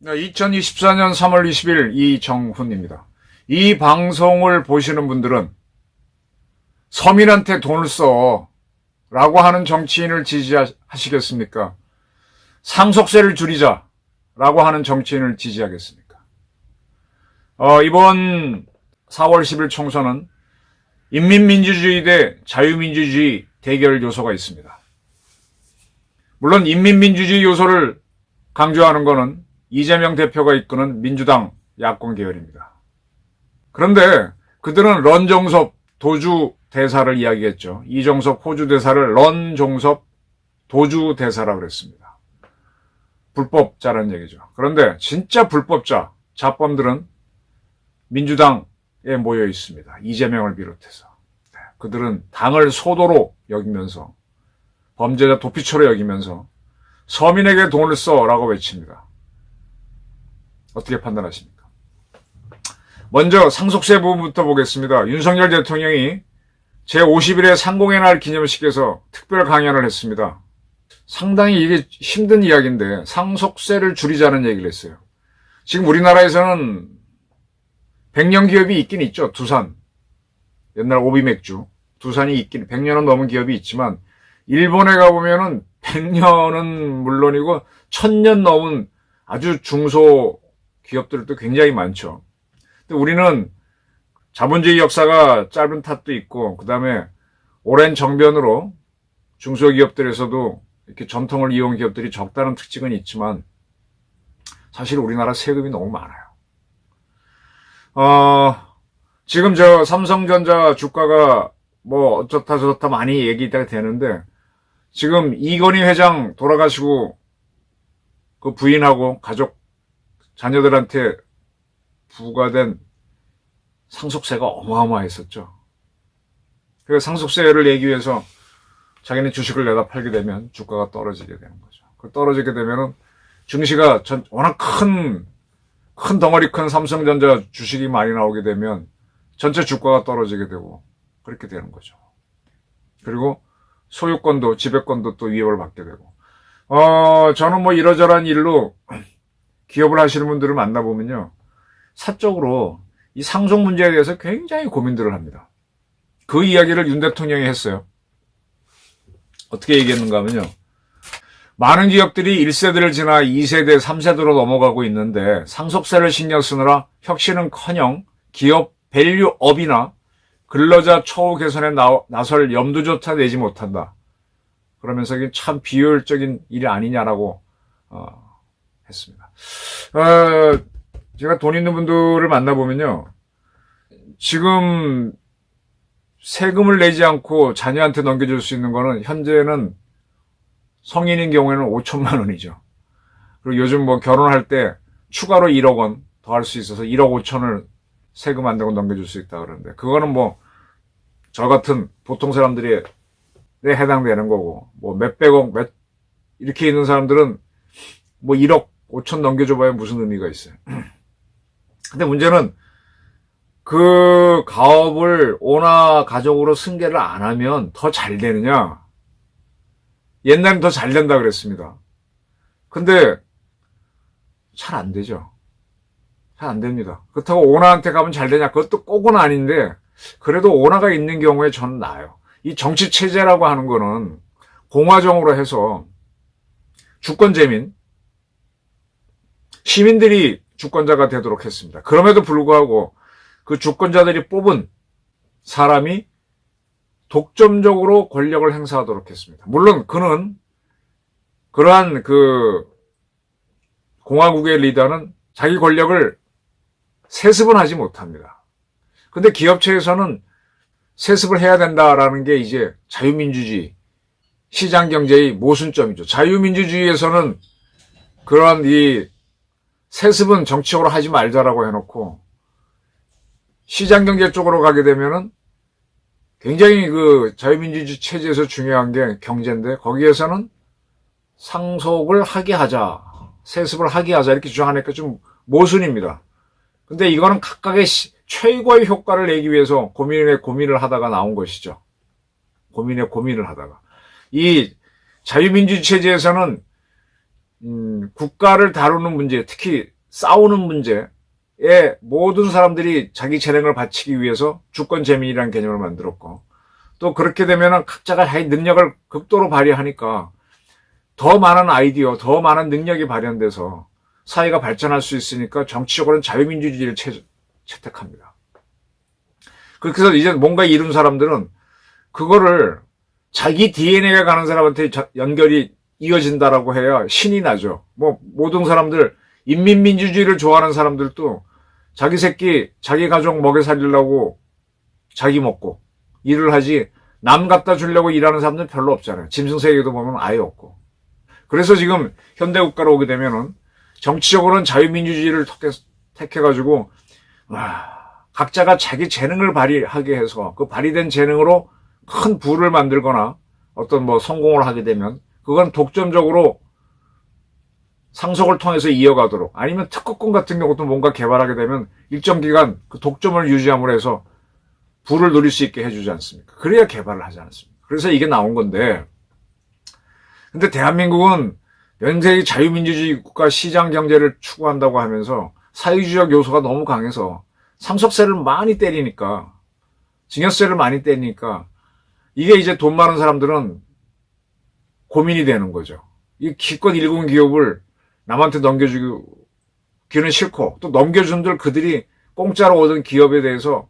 네, 2024년 3월 20일 이정훈입니다. 이 방송을 보시는 분들은 서민한테 돈을 써 라고 하는 정치인을 지지하시겠습니까? 상속세를 줄이자 라고 하는 정치인을 지지하겠습니까? 어, 이번 4월 10일 총선은 인민민주주의 대 자유민주주의 대결 요소가 있습니다. 물론 인민민주주의 요소를 강조하는 것은 이재명 대표가 이끄는 민주당 야권 계열입니다. 그런데 그들은 런정섭 도주 대사를 이야기했죠. 이정섭 호주 대사를 런종섭 도주 대사라고 그랬습니다. 불법자라는 얘기죠. 그런데 진짜 불법자, 자범들은 민주당에 모여 있습니다. 이재명을 비롯해서. 네, 그들은 당을 소도로 여기면서 범죄자 도피처로 여기면서 서민에게 돈을 써라고 외칩니다. 어떻게 판단하십니까? 먼저 상속세 부분부터 보겠습니다. 윤석열 대통령이 제50일의 상공의 날 기념식에서 특별 강연을 했습니다. 상당히 이게 힘든 이야기인데 상속세를 줄이자는 얘기를 했어요. 지금 우리나라에서는 백년 기업이 있긴 있죠. 두산. 옛날 오비 맥주. 두산이 있긴 100년은 넘은 기업이 있지만 일본에 가보면은 100년은 물론이고 1000년 넘은 아주 중소 기업들도 굉장히 많죠. 근데 우리는 자본주의 역사가 짧은 탓도 있고, 그 다음에 오랜 정변으로 중소기업들에서도 이렇게 전통을 이용 기업들이 적다는 특징은 있지만, 사실 우리나라 세금이 너무 많아요. 어, 지금 저 삼성전자 주가가 뭐 어쩌다 저쩌다 많이 얘기가 되는데, 지금 이건희 회장 돌아가시고 그 부인하고 가족 자녀들한테 부과된 상속세가 어마어마했었죠. 그 상속세를 내기 위해서 자기네 주식을 내다 팔게 되면 주가가 떨어지게 되는 거죠. 그 떨어지게 되면은 증시가 전, 워낙 큰, 큰 덩어리 큰 삼성전자 주식이 많이 나오게 되면 전체 주가가 떨어지게 되고 그렇게 되는 거죠. 그리고 소유권도 지배권도 또 위협을 받게 되고 어 저는 뭐 이러저러한 일로 기업을 하시는 분들을 만나보면요 사적으로 이 상속 문제에 대해서 굉장히 고민들을 합니다. 그 이야기를 윤 대통령이 했어요. 어떻게 얘기했는가 하면요. 많은 기업들이 1세대를 지나 2세대, 3세대로 넘어가고 있는데 상속세를 신경 쓰느라 혁신은커녕 기업 밸류업이나 근로자 처우 개선에 나, 나설 염두조차 내지 못한다. 그러면서 이게 참 비효율적인 일이 아니냐라고 어, 했습니다. 어, 제가 돈 있는 분들을 만나보면요. 지금 세금을 내지 않고 자녀한테 넘겨줄 수 있는 거는 현재는 성인인 경우에는 5천만 원이죠. 그리고 요즘 뭐 결혼할 때 추가로 1억 원 더 할 수 있어서 1억 5천을 세금 안 내고 넘겨줄 수 있다 그러는데 그거는 뭐 저 같은 보통 사람들이 내 해당되는 거고 뭐 몇백억 몇 이렇게 있는 사람들은 뭐 1억 5천 넘겨줘봐야 무슨 의미가 있어요. 근데 문제는 그 가업을 오나 가족으로 승계를 안 하면 더 잘 되느냐? 옛날엔 더 잘 된다 그랬습니다. 근데 잘 안 되죠. 잘 안 됩니다. 그렇다고 오나한테 가면 잘 되냐? 그것도 꼭은 아닌데 그래도 오나가 있는 경우에 저는 나아요. 이 정치 체제라고 하는 거는 공화정으로 해서 주권재민 시민들이 주권자가 되도록 했습니다. 그럼에도 불구하고 그 주권자들이 뽑은 사람이 독점적으로 권력을 행사하도록 했습니다. 물론 그는 그러한 그 공화국의 리더는 자기 권력을 세습은 하지 못합니다. 근데 기업체에서는 세습을 해야 된다라는 게 이제 자유민주주의, 시장 경제의 모순점이죠. 자유민주주의에서는 그런 이 세습은 정치적으로 하지 말자라고 해놓고 시장 경제 쪽으로 가게 되면은 굉장히 그 자유민주주의 체제에서 중요한 게 경제인데 거기에서는 상속을 하게 하자, 세습을 하게 하자 이렇게 주장하니까 좀 모순입니다. 근데 이거는 각각의 시, 최고의 효과를 내기 위해서 고민에 고민을 하다가 나온 것이죠. 고민에 고민을 하다가. 이 자유민주주의 체제에서는, 음, 국가를 다루는 문제, 특히 싸우는 문제 에 모든 사람들이 자기 재능을 바치기 위해서 주권 재민이라는 개념을 만들었고, 또 그렇게 되면은 각자가 자기 능력을 극도로 발휘하니까 더 많은 아이디어, 더 많은 능력이 발현돼서 사회가 발전할 수 있으니까 정치적으로는 자유민주주의를 채, 채택합니다. 그래서 이제 뭔가 이룬 사람들은 그거를 자기 DNA가 가는 사람한테 저- 연결이 이어진다라고 해야 신이 나죠. 뭐 모든 사람들 인민민주주의를 좋아하는 사람들도 자기 새끼, 자기 가족 먹여 살리려고 자기 먹고 일을 하지 남 갖다 주려고 일하는 사람들은 별로 없잖아요. 짐승세계도 보면 아예 없고. 그래서 지금 현대국가로 오게 되면은 정치적으로는 자유민주주의를 택해- 택해가지고 와, 각자가 자기 재능을 발휘하게 해서 그 발휘된 재능으로 큰 부를 만들거나 어떤 뭐 성공을 하게 되면 그건 독점적으로 상속을 통해서 이어가도록 아니면 특허권 같은 경우도 뭔가 개발하게 되면 일정 기간 그 독점을 유지함으로 해서 부를 누릴 수 있게 해주지 않습니까? 그래야 개발을 하지 않습니까? 그래서 이게 나온 건데 근데 대한민국은 연쇄의 자유민주주의 국가 시장 경제를 추구한다고 하면서 사회주의적 요소가 너무 강해서 상속세를 많이 때리니까 증여세를 많이 때리니까 이게 이제 돈 많은 사람들은 고민이 되는 거죠. 이 기껏 일군 기업을 남한테 넘겨주기는 싫고 또 넘겨준들 그들이 공짜로 얻은 기업에 대해서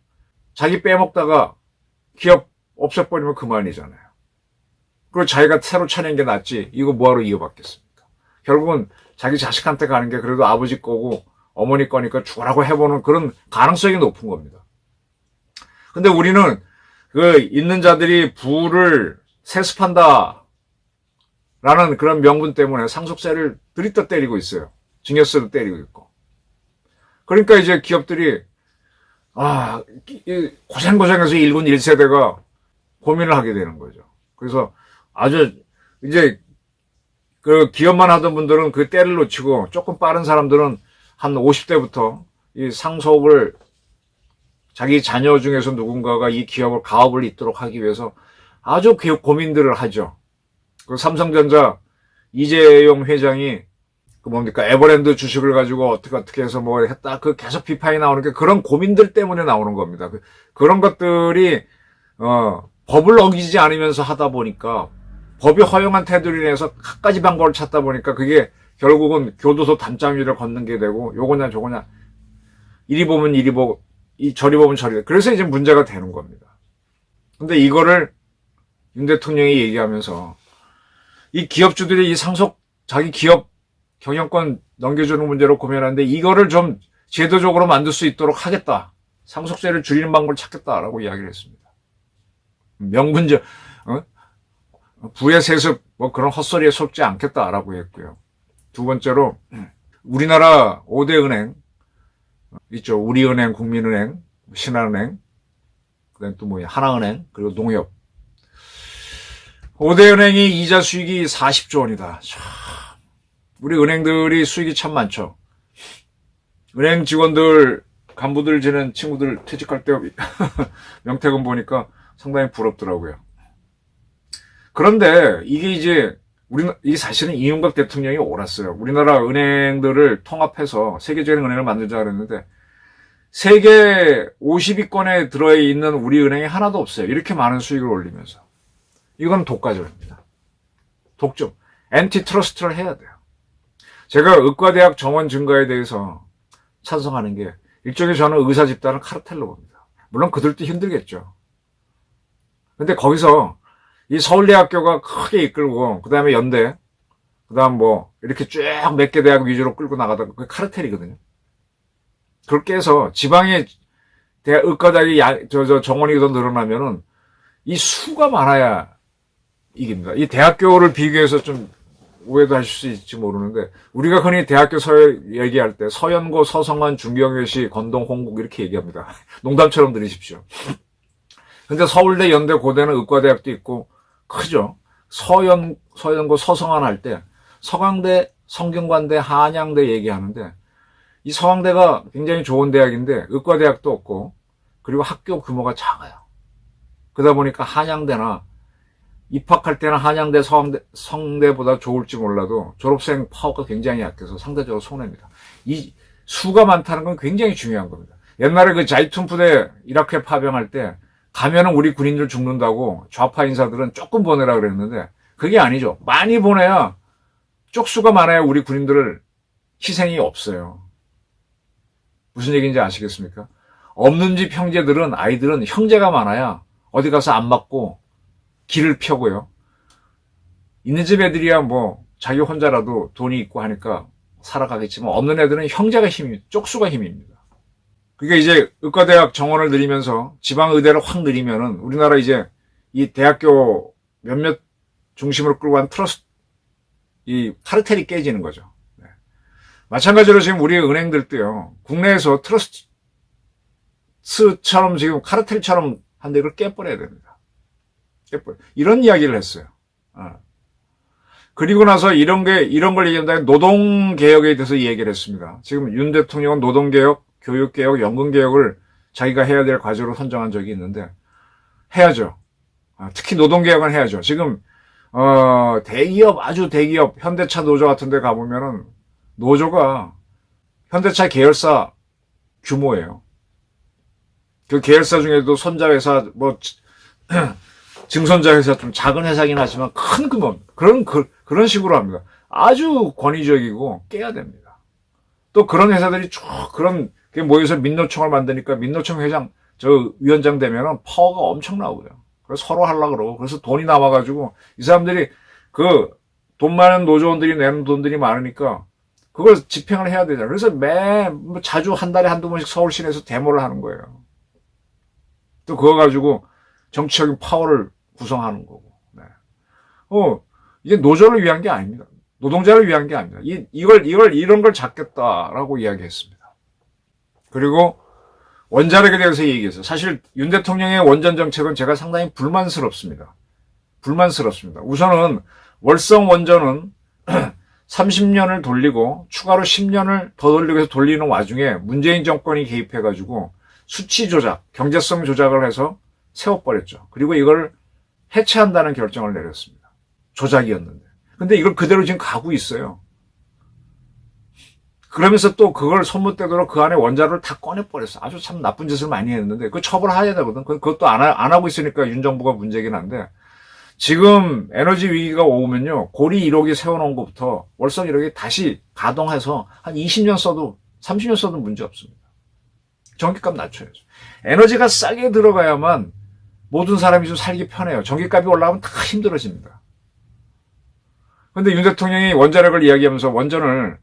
자기 빼먹다가 기업 없애버리면 그만이잖아요. 그리고 자기가 새로 차린 게 낫지 이거 뭐하러 이어받겠습니까? 결국은 자기 자식한테 가는 게 그래도 아버지 거고 어머니 거니까 주라고 해보는 그런 가능성이 높은 겁니다. 근데 우리는 그 있는 자들이 부를 세습한다 라는 그런 명분 때문에 상속세를 들이떠 때리고 있어요. 증여세도 때리고 있고. 그러니까 이제 기업들이 아, 이 고생고생해서 1군 1세대가 고민을 하게 되는 거죠. 그래서 아주 이제 그 기업만 하던 분들은 그 때를 놓치고 조금 빠른 사람들은 한 50대부터 이 상속을 자기 자녀 중에서 누군가가 이 기업을 가업을 잇도록 하기 위해서 아주 그 고민들을 하죠. 그 삼성전자 이재용 회장이 그 뭡니까 에버랜드 주식을 가지고 어떻게 어떻게 해서 뭐 했다 그 계속 비판이 나오는 게 그런 고민들 때문에 나오는 겁니다. 그, 그런 것들이 어 법을 어기지 않으면서 하다 보니까 법이 허용한 테두리 내에서 갖가지 방법을 찾다 보니까 그게 결국은 교도소 담장 위를 걷는 게 되고 요거냐 저거냐 이리 보면 이리 보고 이 저리 보면 저리 그래서 이제 문제가 되는 겁니다. 근데 이거를 윤 대통령이 얘기하면서 이 기업주들이 이 상속 자기 기업 경영권 넘겨주는 문제로 고민하는데 이거를 좀 제도적으로 만들 수 있도록 하겠다. 상속세를 줄이는 방법을 찾겠다라고 이야기를 했습니다. 명분적 어? 부의 세습 뭐 그런 헛소리에 속지 않겠다라고 했고요. 두 번째로 우리나라 5대 은행 있죠. 우리은행, 국민은행, 신한은행, 그다음 또 뭐야 하나은행 그리고 농협 5대 은행이 이자 수익이 40조 원이다. 참, 우리 은행들이 수익이 참 많죠. 은행 직원들 간부들 지낸 친구들 퇴직할 때 명태금 보니까 상당히 부럽더라고요. 그런데 이게 이제 우리 이 사실은 이명박 대통령이 옳았어요. 우리나라 은행들을 통합해서 세계적인 은행을 만들자 그랬는데 세계 50위권에 들어 있는 우리 은행이 하나도 없어요. 이렇게 많은 수익을 올리면서 이건 독과점입니다. 독점, 엔티 트러스트를 해야 돼요. 제가 의과대학 정원 증가에 대해서 찬성하는 게 일종의 저는 의사 집단을 카르텔로 봅니다. 물론 그들도 힘들겠죠. 근데 거기서 이 서울대학교가 크게 이끌고 그 다음에 연대 그 다음 뭐 이렇게 쭉 몇 개 대학 위주로 끌고 나가다가 그게 카르텔이거든요. 그렇게 해서 지방의 대학 의과대학이 야- 저, 저 정원이 더 늘어나면은 이 수가 많아야 이깁니다. 이 대학교를 비교해서 좀 오해도 하실 수 있을지 모르는데 우리가 흔히 대학교 서 얘기할 때 서연고, 서성한, 중경외시, 건동, 홍국 이렇게 얘기합니다. 농담처럼 들으십시오. 근데 서울대, 연대, 고대는 의과대학도 있고 크죠. 서연, 서연고, 서성한 할 때 서강대, 성균관대, 한양대 얘기하는데 이 서강대가 굉장히 좋은 대학인데 의과대학도 없고 그리고 학교 규모가 작아요. 그러다 보니까 한양대나 입학할 때는 한양대, 서강대, 성대보다 좋을지 몰라도 졸업생 파워가 굉장히 약해서 상대적으로 손해입니다. 이 수가 많다는 건 굉장히 중요한 겁니다. 옛날에 그 자이툰푸대 이라크에 파병할 때 가면은 우리 군인들 죽는다고 좌파 인사들은 조금 보내라 그랬는데 그게 아니죠. 많이 보내야 쪽수가 많아야 우리 군인들을 희생이 없어요. 무슨 얘기인지 아시겠습니까? 없는 집 형제들은 아이들은 형제가 많아야 어디 가서 안 맞고 길을 펴고요. 있는 집 애들이야 뭐 자기 혼자라도 돈이 있고 하니까 살아가겠지만 없는 애들은 형제가 힘이 쪽수가 힘입니다. 그게 이제 의과대학 정원을 늘리면서 지방 의대를 확 늘리면은 우리나라 이제 이 대학교 몇몇 중심으로 끌고 간 트러스트 이 카르텔이 깨지는 거죠. 네. 마찬가지로 지금 우리 은행들도요. 국내에서 트러스트처럼 지금 카르텔처럼 한 대를 깨버려야 됩니다. 이런 이야기를 했어요. 어. 그리고 나서 이런 게 이런 걸 얘기한다면 노동 개혁에 대해서 얘기를 했습니다. 지금 윤 대통령은 노동 개혁, 교육 개혁, 연금 개혁을 자기가 해야 될 과제로 선정한 적이 있는데 해야죠. 아, 특히 노동 개혁은 해야죠. 지금 어, 대기업 아주 대기업 현대차 노조 같은 데 가보면은 노조가 현대차 계열사 규모예요. 그 계열사 중에도 손자 회사 뭐 증손자 회사 좀 작은 회사긴 하지만 큰 규모 그런 그, 그런 식으로 합니다. 아주 권위적이고 깨야 됩니다. 또 그런 회사들이 쭉 그런 게 모여서 민노총을 만드니까 민노총 회장 저 위원장 되면은 파워가 엄청 나오고요. 그래서 서로 하려 그러고 그래서 돈이 남아가지고 이 사람들이 그 돈 많은 노조원들이 내는 돈들이 많으니까 그걸 집행을 해야 되잖아요. 그래서 매 뭐 자주 한 달에 한두 번씩 서울 시내에서 데모를 하는 거예요. 또 그거 가지고 정치적인 파워를 구성하는 거고. 네. 어 이게 노조를 위한 게 아닙니다. 노동자를 위한 게 아닙니다. 이, 이걸 이걸 이런 걸 잡겠다라고 이야기했습니다. 그리고 원자력에 대해서 얘기했어요. 사실 윤 대통령의 원전 정책은 제가 상당히 불만스럽습니다. 불만스럽습니다. 우선은 월성 원전은 30년을 돌리고 추가로 10년을 더 돌리고 해서 돌리는 와중에 문재인 정권이 개입해가지고 수치 조작, 경제성 조작을 해서 세워버렸죠. 그리고 이걸 해체한다는 결정을 내렸습니다. 조작이었는데. 근데 이걸 그대로 지금 가고 있어요. 그러면서 또 그걸 손못대도록 그 안에 원자를 다 꺼내버렸어. 아주 참 나쁜 짓을 많이 했는데, 그 처벌해야 되거든. 그- 그것도 안, 하, 안 하고 있으니까 윤 정부가 문제긴 한데, 지금 에너지 위기가 오면요, 고리 1호기 세워놓은 것부터 월성 1호기 다시 가동해서 한 20년 써도, 30년 써도 문제 없습니다. 전기값 낮춰야죠. 에너지가 싸게 들어가야만 모든 사람이 좀 살기 편해요. 전기값이 올라가면 다 힘들어집니다. 근데 윤 대통령이 원자력을 이야기하면서 원전을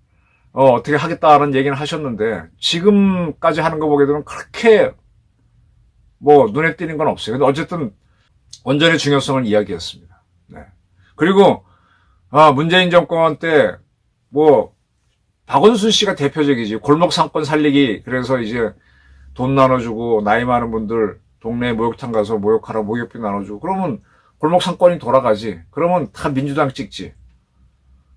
어, 어떻게 하겠다는 얘기는 하셨는데 지금까지 하는 거 보게 되면 그렇게 뭐 눈에 띄는 건 없어요. 근데 어쨌든 원전의 중요성을 이야기했습니다. 네. 그리고 아, 문재인 정권 때 뭐 박원순 씨가 대표적이지 골목 상권 살리기 그래서 이제 돈 나눠주고 나이 많은 분들 동네 목욕탕 가서 목욕하라 목욕비 나눠주고 그러면 골목 상권이 돌아가지. 그러면 다 민주당 찍지.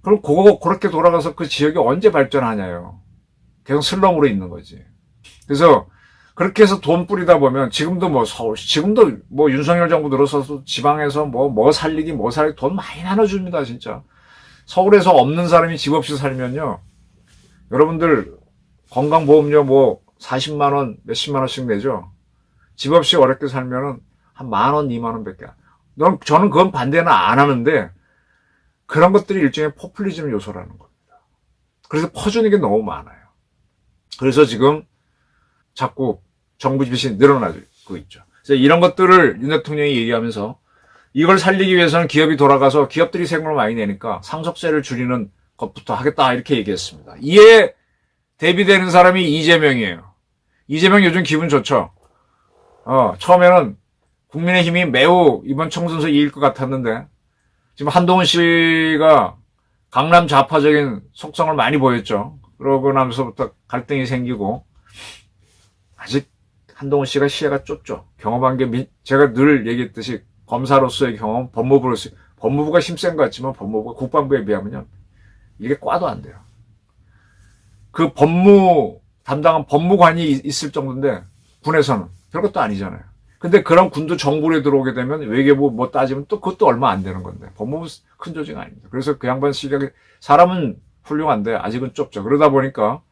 그럼 그거 그렇게 돌아가서 그 지역이 언제 발전하냐요. 계속 슬럼으로 있는 거지. 그래서 그렇게 해서 돈 뿌리다 보면 지금도 뭐 서울 지금도 뭐 윤석열 정부 들어서서 지방에서 뭐 뭐 살리기 뭐 살리기 돈 많이 나눠줍니다 진짜. 서울에서 없는 사람이 집 없이 살면요. 여러분들 건강보험료 뭐 40만 원 몇십만 원씩 내죠. 집 없이 어렵게 살면은 한 만 원, 이만 원밖에 안. 넌 저는 그건 반대는 안 하는데 그런 것들이 일종의 포퓰리즘 요소라는 겁니다. 그래서 퍼주는 게 너무 많아요. 그래서 지금 자꾸 정부 지출이 늘어나고 있죠. 그래서 이런 것들을 윤 대통령이 얘기하면서 이걸 살리기 위해서는 기업이 돌아가서 기업들이 세금을 많이 내니까 상속세를 줄이는 것부터 하겠다 이렇게 얘기했습니다. 이에 대비되는 사람이 이재명이에요. 이재명 요즘 기분 좋죠. 어, 처음에는 국민의힘이 매우 이번 총선에서 이길 것 같았는데 지금 한동훈 씨가 강남 좌파적인 속성을 많이 보였죠. 그러고 나면서부터 갈등이 생기고 아직 한동훈 씨가 시야가 좁죠. 경험한 게 미- 제가 늘 얘기했듯이 검사로서의 경험, 법무부로서 법무부가 힘센 것 같지만 법무부가 국방부에 비하면요 이게 꽈도 안 돼요. 그 법무 담당한 법무관이 있- 있을 정도인데 군에서는 별것도 아니잖아요. 근데 그런 군도 정부에 들어오게 되면 외교부 뭐 따지면 또 그것도 얼마 안 되는 건데 법무부 큰 조직 아닙니다. 그래서 그 양반 시각에 사람은 훌륭한데 아직은 좁죠. 그러다 보니까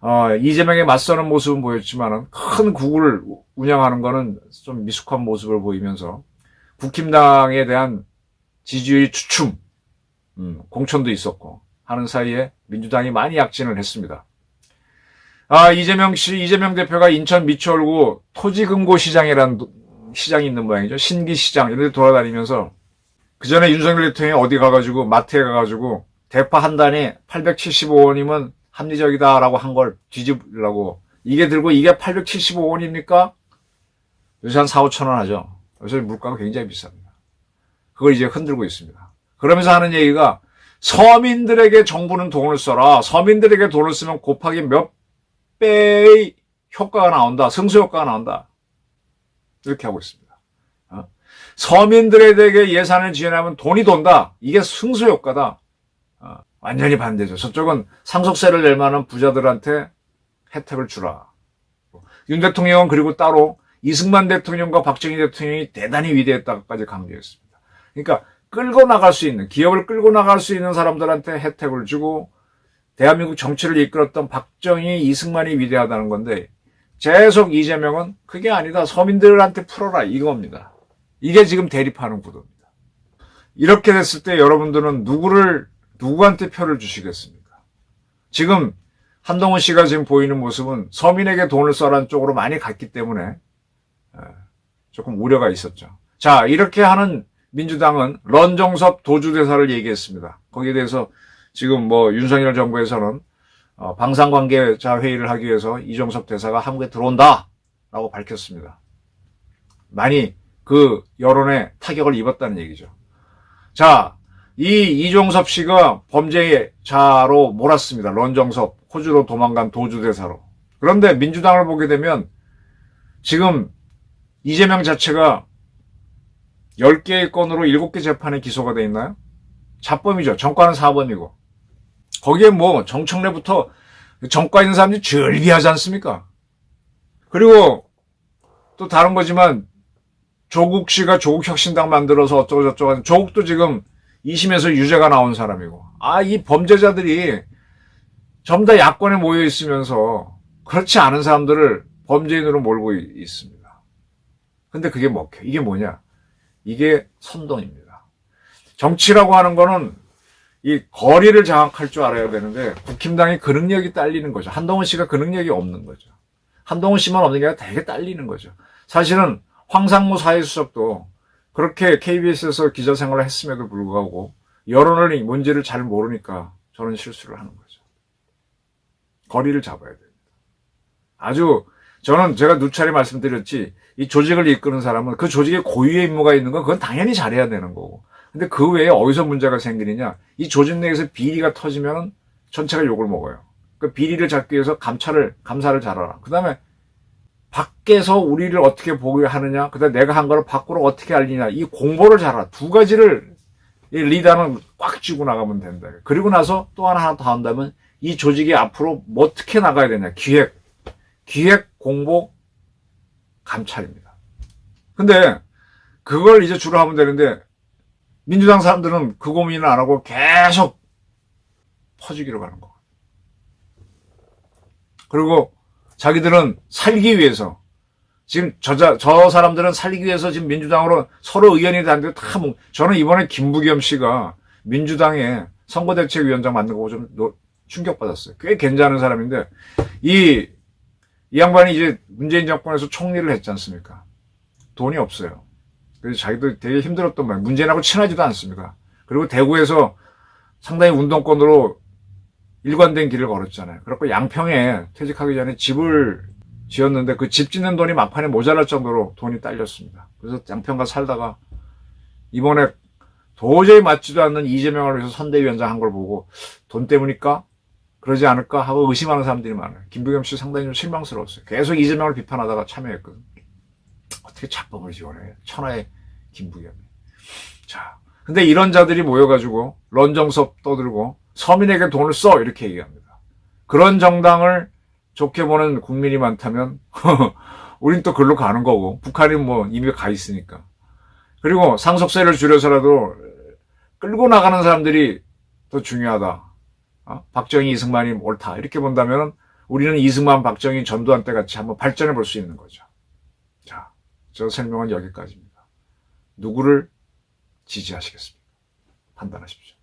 어, 이재명에 맞서는 모습은 보였지만은 큰 국을 운영하는 거는 좀 미숙한 모습을 보이면서 국힘당에 대한 지지율이 추춤, 음, 공천도 있었고 하는 사이에 민주당이 많이 약진을 했습니다. 아, 이재명 씨, 이재명 대표가 인천 미추홀구 토지금고시장이라는 도- 시장이 있는 모양이죠. 신기시장 이런 데 돌아다니면서 그 전에 윤석열 대통령이 어디 가가지고 마트에 가가지고 대파 한 단에 875원이면 합리적이다라고 한 걸 뒤집으려고 이게 들고 이게 875원입니까? 요새 한 4, 5천 원 하죠. 요새 물가가 굉장히 비쌉니다. 그걸 이제 흔들고 있습니다. 그러면서 하는 얘기가 서민들에게 정부는 돈을 써라. 서민들에게 돈을 쓰면 곱하기 몇 배의 효과가 나온다. 승수 효과가 나온다. 이렇게 하고 있습니다. 어? 서민들에게 예산을 지원하면 돈이 돈다. 이게 승수 효과다. 어, 완전히 반대죠. 저쪽은 상속세를 낼 만한 부자들한테 혜택을 주라. 윤 대통령은 그리고 따로 이승만 대통령과 박정희 대통령이 대단히 위대했다고까지 강조했습니다. 그러니까 끌고 나갈 수 있는 기업을 끌고 나갈 수 있는 사람들한테 혜택을 주고 대한민국 정치를 이끌었던 박정희, 이승만이 위대하다는 건데 계속 이재명은 그게 아니다. 서민들한테 풀어라 이겁니다. 이게 지금 대립하는 구도입니다. 이렇게 됐을 때 여러분들은 누구를 누구한테 표를 주시겠습니까? 지금 한동훈 씨가 지금 보이는 모습은 서민에게 돈을 써라는 쪽으로 많이 갔기 때문에 에, 조금 우려가 있었죠. 자, 이렇게 하는 민주당은 런정섭 도주대사를 얘기했습니다. 거기에 대해서 지금 뭐 윤석열 정부에서는 어, 방산관계자 회의를 하기 위해서 이종섭 대사가 한국에 들어온다라고 밝혔습니다. 많이 그 여론에 타격을 입었다는 얘기죠. 자, 이 이종섭 씨가 범죄자로 몰았습니다. 런정섭 호주로 도망간 도주 대사로. 그런데 민주당을 보게 되면 지금 이재명 자체가 10개의 건으로 7개 재판에 기소가 돼 있나요? 자범이죠. 정과는 4범이고. 거기에 뭐 정청래부터 정과 있는 사람들이 즐비하지 않습니까? 그리고 또 다른 거지만 조국 씨가 조국 혁신당 만들어서 어쩌고 저쩌고 하는 조국도 지금 2심에서 유죄가 나온 사람이고. 아, 이 범죄자들이 전부 다 야권에 모여 있으면서 그렇지 않은 사람들을 범죄인으로 몰고 이- 있습니다. 근데 그게 먹혀. 이게 뭐냐? 이게 선동입니다. 정치라고 하는 거는 이 거리를 장악할 줄 알아야 되는데 국힘당이 그 능력이 딸리는 거죠. 한동훈 씨가 그 능력이 없는 거죠. 한동훈 씨만 없는 게 아니라 되게 딸리는 거죠. 사실은 황상무 사회수석도 그렇게 KBS에서 기자 생활을 했음에도 불구하고 여론을 뭔지를 잘 모르니까 저런 실수를 하는 거죠. 거리를 잡아야 됩니다. 아주 저는 제가 누차례 말씀드렸지 이 조직을 이끄는 사람은 그 조직에 고유의 임무가 있는 건 그건 당연히 잘해야 되는 거고. 근데 그 외에 어디서 문제가 생기느냐? 이 조직 내에서 비리가 터지면 전체가 욕을 먹어요. 그 비리를 잡기 위해서 감찰을 감사를 잘하라. 그다음에 밖에서 우리를 어떻게 보게 하느냐, 그다음에 내가 한 거를 밖으로 어떻게 알리냐, 이 공보를 잘하라. 두 가지를 이 리더는 꽉 쥐고 나가면 된다. 그리고 나서 또 하나 더 한다면 이 조직이 앞으로 뭐 어떻게 나가야 되냐, 기획, 기획, 공보, 감찰입니다. 근데 그걸 이제 주로 하면 되는데 민주당 사람들은 그 고민을 안 하고 계속 퍼주기로 가는 거. 그리고 자기들은 살기 위해서 지금 저, 저 사람들은 살기 위해서 지금 민주당으로 서로 의견이 다른데 다 뭐, 저는 이번에 김부겸 씨가 민주당의 선거대책위원장 만든 거좀 노- 충격받았어요. 꽤 괜찮은 사람인데 이, 이 양반이 이제 문재인 정권에서 총리를 했지 않습니까? 돈이 없어요. 그래서 자기도 되게 힘들었던 거예요. 문재인하고 친하지도 않습니다. 그리고 대구에서 상당히 운동권으로 일관된 길을 걸었잖아요. 그렇고 양평에 퇴직하기 전에 집을 지었는데 그 집 짓는 돈이 막판에 모자랄 정도로 돈이 딸렸습니다. 그래서 양평가 살다가 이번에 도저히 맞지도 않는 이재명을 위해서 선대위원장 한 걸 보고 돈 때문일까? 그러지 않을까 하고 의심하는 사람들이 많아요. 김부겸 씨 상당히 좀 실망스러웠어요. 계속 이재명을 비판하다가 참여했거든요. 어떻게 자범을 지원해? 천하의 김부겸이. 자, 근데 이런 자들이 모여가지고 런정섭 떠들고 서민에게 돈을 써 이렇게 얘기합니다. 그런 정당을 좋게 보는 국민이 많다면 우린 또 글로 가는 거고 북한이 뭐 이미 가 있으니까 그리고 상속세를 줄여서라도 끌고 나가는 사람들이 더 중요하다. 어? 박정희, 이승만이 옳다. 이렇게 본다면 우리는 이승만, 박정희, 전두환 때 같이 한번 발전해 볼 수 있는 거죠. 자, 저 설명은 여기까지입니다. 누구를 지지하시겠습니까? 판단하십시오.